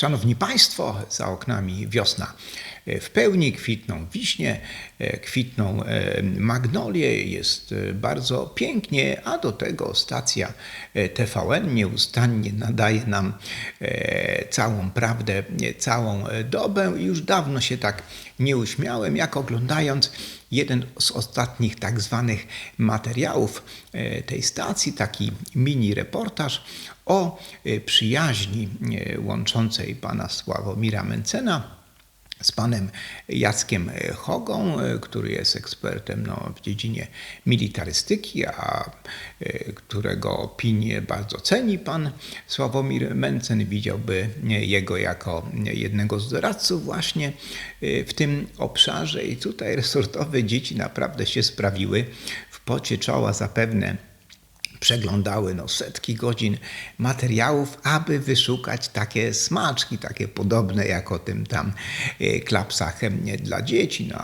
Szanowni Państwo, za oknami wiosna. W pełni, kwitną wiśnie, kwitną magnolie, jest bardzo pięknie, a do tego stacja TVN nieustannie nadaje nam całą prawdę, całą dobę. Już dawno się tak nie uśmiałem, jak oglądając jeden z ostatnich tak zwanych materiałów tej stacji, taki mini reportaż o przyjaźni łączącej pana Sławomira Mencena z panem Jackiem Hogą, który jest ekspertem no, w dziedzinie militarystyki, a którego opinię bardzo ceni pan Sławomir Mencen. Widziałby jego jako jednego z doradców właśnie w tym obszarze i tutaj resortowe dzieci naprawdę się sprawiły w pocie czoła zapewne przeglądały no, setki godzin materiałów, aby wyszukać takie smaczki, takie podobne jak o tym tam e, klapsach dla dzieci. No,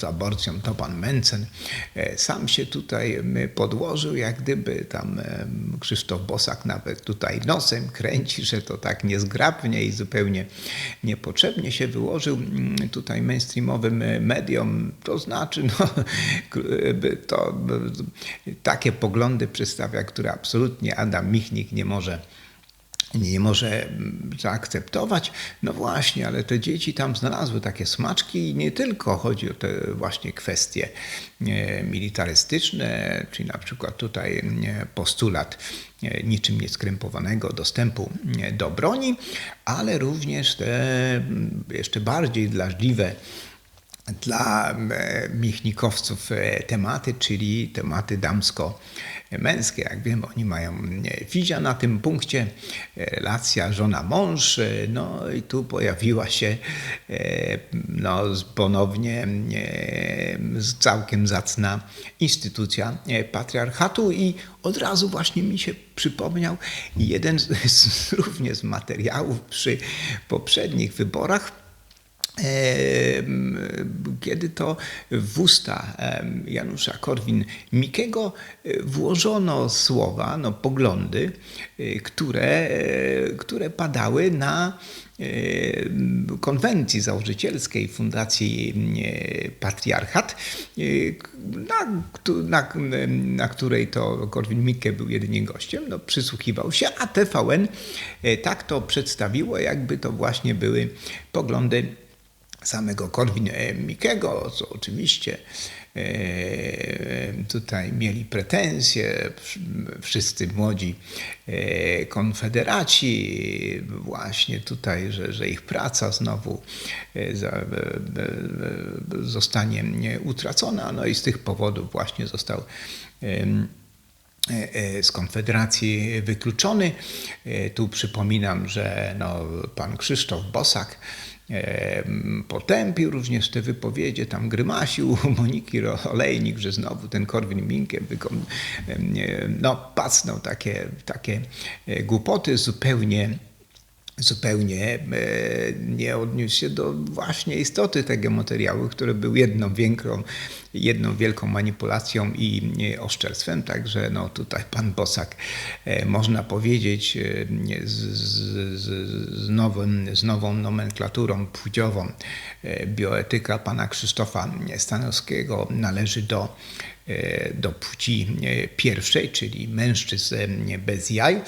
z aborcją to pan Mencen e, sam się tutaj podłożył, jak gdyby tam Krzysztof Bosak nawet tutaj nosem kręci, że to tak niezgrabnie i zupełnie niepotrzebnie się wyłożył tutaj mainstreamowym mediom. To znaczy, no, to takie poglądy przedstawia przedstawia, które absolutnie Adam Michnik nie może nie może zaakceptować. No właśnie, ale te dzieci tam znalazły takie smaczki i nie tylko chodzi o te właśnie kwestie e, militarystyczne, czyli na przykład tutaj e, postulat e, niczym nieskrępowanego dostępu do broni, ale również te jeszcze bardziej drażliwe dla michnikowców tematy, czyli tematy damsko męskie. Jak wiemy, oni mają fizia na tym punkcie, relacja żona-mąż. No i tu pojawiła się e, no, ponownie całkiem zacna instytucja e, patriarchatu i od razu właśnie mi się przypomniał jeden z, również z materiałów przy poprzednich wyborach kiedy to w usta Janusza Korwin-Mikkego e, włożono słowa, no, poglądy, e, które, e, które padały na konwencji założycielskiej Fundacji Patriarchat, na, na, na której to Korwin-Mikke był jedynie gościem, no, przysłuchiwał się, a TVN tak to przedstawiło, jakby to właśnie były poglądy samego Korwin-Mikkego, co oczywiście e, tutaj mieli pretensje wszyscy młodzi e, konfederaci właśnie tutaj, że, że ich praca znowu e, zostanie utracona. No i z tych powodów właśnie został z Konfederacji wykluczony. Tu przypominam, że no, pan Krzysztof Bosak potępił również te wypowiedzi, tam grymasił Moniki Olejnik, że znowu ten Korwin-Mikke no, pacnął takie, takie e, głupoty zupełnie zupełnie e, nie odniósł się do właśnie istoty tego materiału, który był jedną wielką, jedną wielką manipulacją i oszczerstwem. Także no tutaj pan Bosak, e, można powiedzieć, e, z, z, z, nowym, z nową nomenklaturą płciową bioetyka pana Krzysztofa Stanowskiego należy do E, do płci e, pierwszej, czyli mężczyzn e, bez jaj.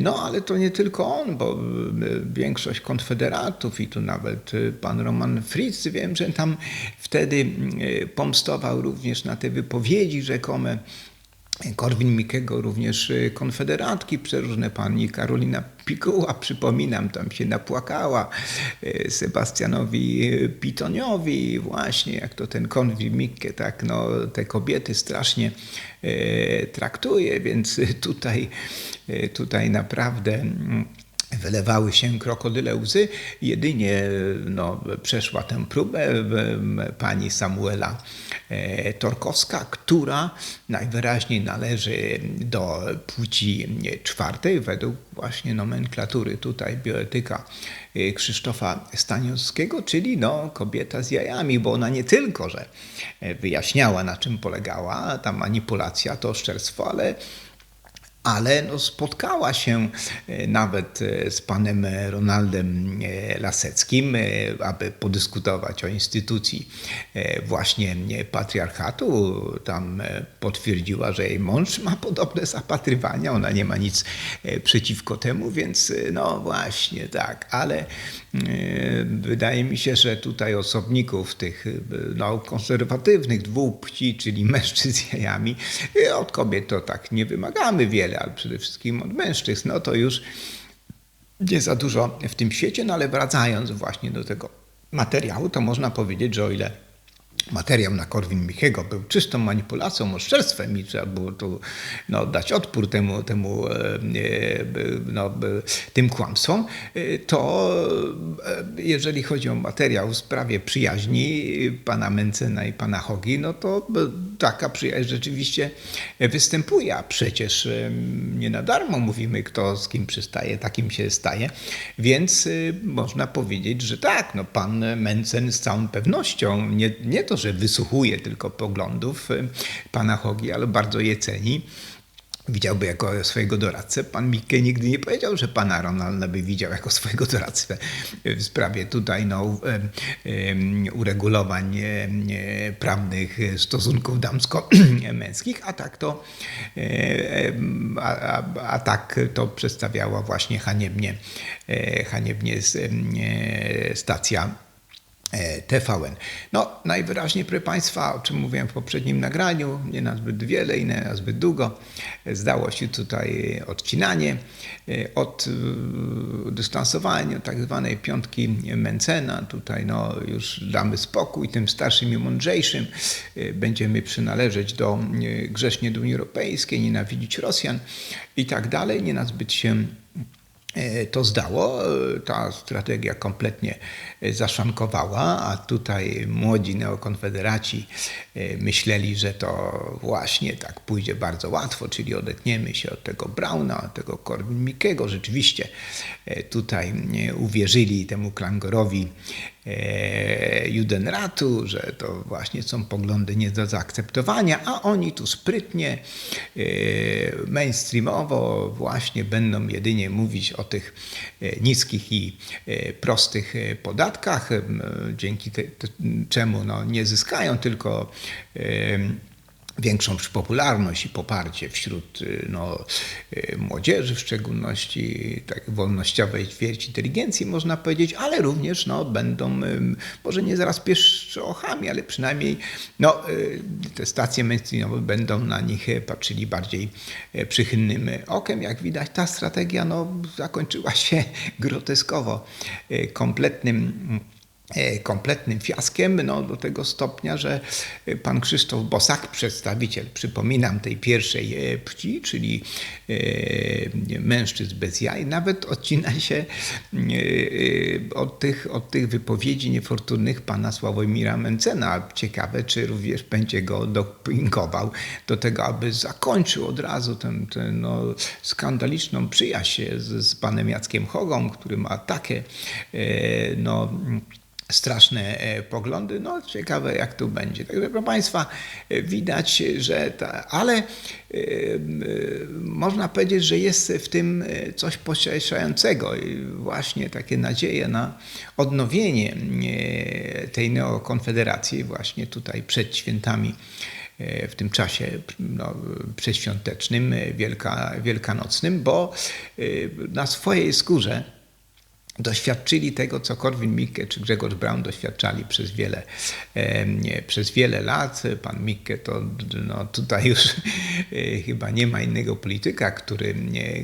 No ale to nie tylko on, bo większość konfederatów i tu nawet pan Roman Fritz, wiem, że tam wtedy pomstował również na te wypowiedzi rzekome Korwin-Mikkego, również y, konfederatki przeróżne, pani Karolina Pikuła, przypominam, tam się napłakała y, Sebastianowi Pitoniowi, właśnie jak to ten Korwin-Mikke, tak, no, te kobiety strasznie y, traktuje, więc tutaj, tutaj naprawdę mm, wylewały się krokodyle łzy. Jedynie no, przeszła tę próbę pani Samuela e, Torkowska, która najwyraźniej należy do płci czwartej według właśnie nomenklatury tutaj bioetyka e, Krzysztofa Staniowskiego, czyli no, kobieta z jajami, bo ona nie tylko, że wyjaśniała na czym polegała ta manipulacja, to oszczerstwo, ale ale no, spotkała się nawet z panem Ronaldem Laseckim, aby podyskutować o instytucji właśnie patriarchatu. Tam potwierdziła, że jej mąż ma podobne zapatrywania, ona nie ma nic przeciwko temu, więc no właśnie tak, ale wydaje mi się, że tutaj osobników tych no, konserwatywnych dwóch płci, czyli mężczyzn z jajami, od kobiet to tak nie wymagamy wiele, ale przede wszystkim od mężczyzn, no to już nie za dużo w tym świecie, no ale wracając właśnie do tego materiału, to można powiedzieć, że o ile materiał na Korwin Michego był czystą manipulacją, oszczerstwem i trzeba było tu no, dać odpór temu, temu e, no, tym kłamstwom, e, to e, jeżeli chodzi o materiał w sprawie przyjaźni pana Mencena i pana Hogi, no to taka przyjaźń rzeczywiście występuje, a przecież nie na darmo mówimy, kto z kim przystaje, takim się staje, więc można powiedzieć, że tak, no pan Mencen z całą pewnością, nie, nie to że wysłuchuje tylko poglądów y, pana Hogi, ale bardzo je ceni. Widziałby jako swojego doradcę. Pan Mikke nigdy nie powiedział, że pana Ronalda by widział jako swojego doradcę w sprawie tutaj no, uregulowań prawnych stosunków damsko-męskich, a tak to, a, a, a tak to przedstawiała właśnie haniebnie, haniebnie stacja TVN. No, najwyraźniej, proszę Państwa, o czym mówiłem w poprzednim nagraniu, nie na zbyt wiele i nie na zbyt długo, zdało się tutaj odcinanie e, od e, dystansowania tak zwanej piątki Mencena. Tutaj no, już damy spokój tym starszym i mądrzejszym. Będziemy przynależeć do grzecznie do Unii Europejskiej, nienawidzić Rosjan i tak dalej, nie nazbyt się E, to zdało. E, ta strategia kompletnie e, zaszankowała, a tutaj młodzi neokonfederaci myśleli, że to właśnie tak pójdzie bardzo łatwo, czyli odetniemy się od tego Brauna, od tego Korwin-Mikkego. Rzeczywiście tutaj uwierzyli temu Klangorowi E, Judenratu, że to właśnie są poglądy nie do zaakceptowania, a oni tu sprytnie, e, mainstreamowo właśnie będą jedynie mówić o tych e, niskich i prostych podatkach, dzięki czemu no, nie zyskają tylko większą popularność i poparcie wśród y, no, y, młodzieży, w szczególności tak wolnościowej ćwierci inteligencji, można powiedzieć, ale również no, będą, może nie zaraz pieszczochami, ale przynajmniej no, y, te stacje mainstreamowe będą na nich patrzyli bardziej przychylnym okiem. Jak widać, ta strategia no, zakończyła się groteskowo, kompletnym kompletnym fiaskiem, no, do tego stopnia, że pan Krzysztof Bosak, przedstawiciel, przypominam, tej pierwszej e, płci, czyli e, mężczyzn bez jaj, nawet odcina się od tych, od tych wypowiedzi niefortunnych pana Sławomira Mencena. Ciekawe, czy również będzie go dopingował do tego, aby zakończył od razu tę no, skandaliczną przyjaźń z, z panem Jackiem Hogą, który ma takie no, straszne e, poglądy. No ciekawe jak tu będzie. Także proszę Państwa, e, widać, że ta, ale yy, można powiedzieć, że jest w tym coś pocieszającego i właśnie takie nadzieje na odnowienie tej neokonfederacji właśnie tutaj przed świętami w tym czasie no, przedświątecznym, wielka, wielkanocnym, bo na swojej skórze doświadczyli tego, co Korwin Mikke czy Grzegorz Braun doświadczali przez wiele, e, przez wiele lat. Pan Mikke to no, tutaj już e, chyba nie ma innego polityka, który,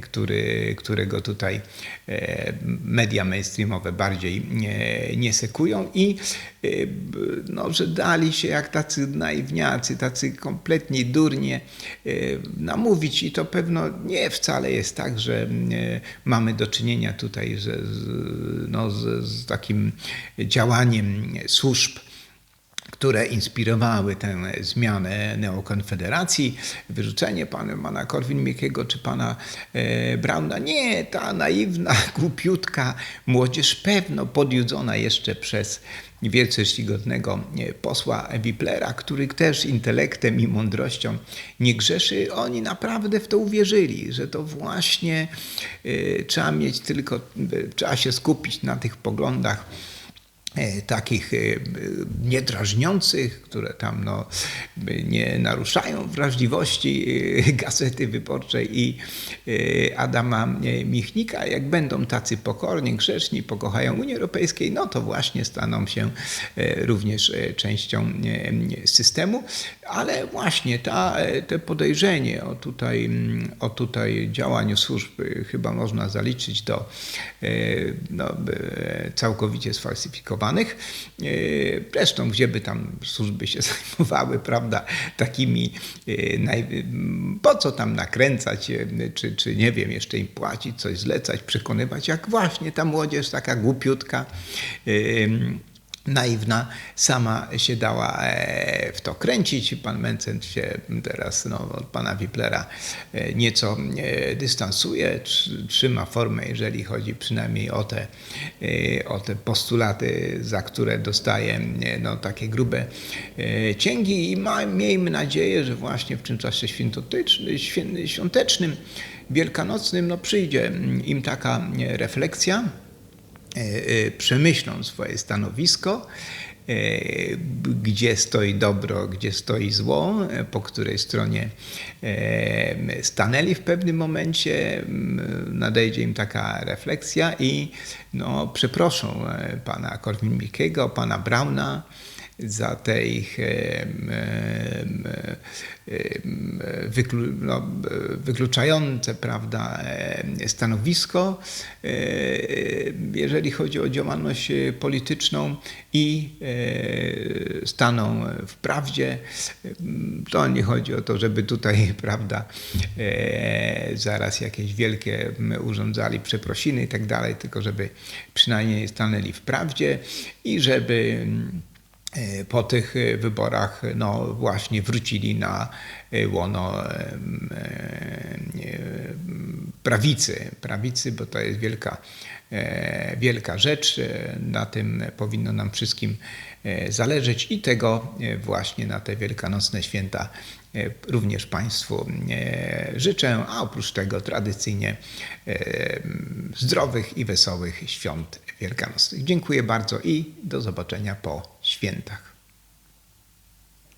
który, którego tutaj e, media mainstreamowe bardziej nie, sekują i no, że dali się jak tacy naiwniacy, tacy kompletnie durnie namówić i to pewno nie wcale jest tak, że mamy do czynienia tutaj z, z no, z, z takim działaniem służb które inspirowały tę zmianę neokonfederacji, wyrzucenie pana, Korwin-Mikkiego czy pana e, Brauna. Nie, ta naiwna, głupiutka młodzież, pewno podjudzona jeszcze przez wielce czcigodnego e, posła Wiplera, który też intelektem i mądrością nie grzeszy, oni naprawdę w to uwierzyli, że to właśnie e, trzeba mieć tylko, trzeba się skupić na tych poglądach takich e, niedrażniących, które tam no, nie naruszają wrażliwości e, Gazety Wyborczej i e, Adama e, Michnika. Jak będą tacy pokorni, grzeczni, pokochają Unię Europejską, no to właśnie staną się e, również e, częścią e, systemu. Ale właśnie ta, e, te podejrzenie o tutaj, o tutaj działaniu służb e, chyba można zaliczyć do e, no, e, całkowicie sfalsyfikowanych. E, Zresztą, gdzie by tam służby się zajmowały, prawda, takimi, e, po co tam nakręcać, e, czy, czy nie wiem, jeszcze im płacić, coś zlecać, przekonywać, jak właśnie ta młodzież taka głupiutka, naiwna, sama się dała e, w to kręcić. Pan Mencen się teraz no, od pana Wiplera e, nieco e, dystansuje, tr- trzyma formę, jeżeli chodzi przynajmniej o te, o te postulaty, za które dostaje no, takie grube cięgi i ma, miejmy nadzieję, że właśnie w tym czasie świątecznym, wielkanocnym no, przyjdzie im taka refleksja, przemyślą swoje stanowisko, e, gdzie stoi dobro, gdzie stoi zło, e, po której stronie e, stanęli w pewnym momencie, nadejdzie im taka refleksja i no, przeproszą e, pana Korwin-Mikkego, pana Brauna, za te ich no, wykluczające prawda, stanowisko, jeżeli chodzi o działalność polityczną i staną w prawdzie. To nie chodzi o to, żeby tutaj prawda, zaraz jakieś wielkie urządzali przeprosiny i tak dalej, tylko żeby przynajmniej stanęli w prawdzie i żeby po tych e, wyborach no właśnie wrócili na e, łono e, prawicy, prawicy, bo to jest wielka, e, wielka rzecz. E, Na tym powinno nam wszystkim e, zależeć i tego e, właśnie na te wielkanocne święta e, również Państwu e, życzę, a oprócz tego tradycyjnie e, zdrowych i wesołych świąt wielkanocnych. Dziękuję bardzo i do zobaczenia po świętach.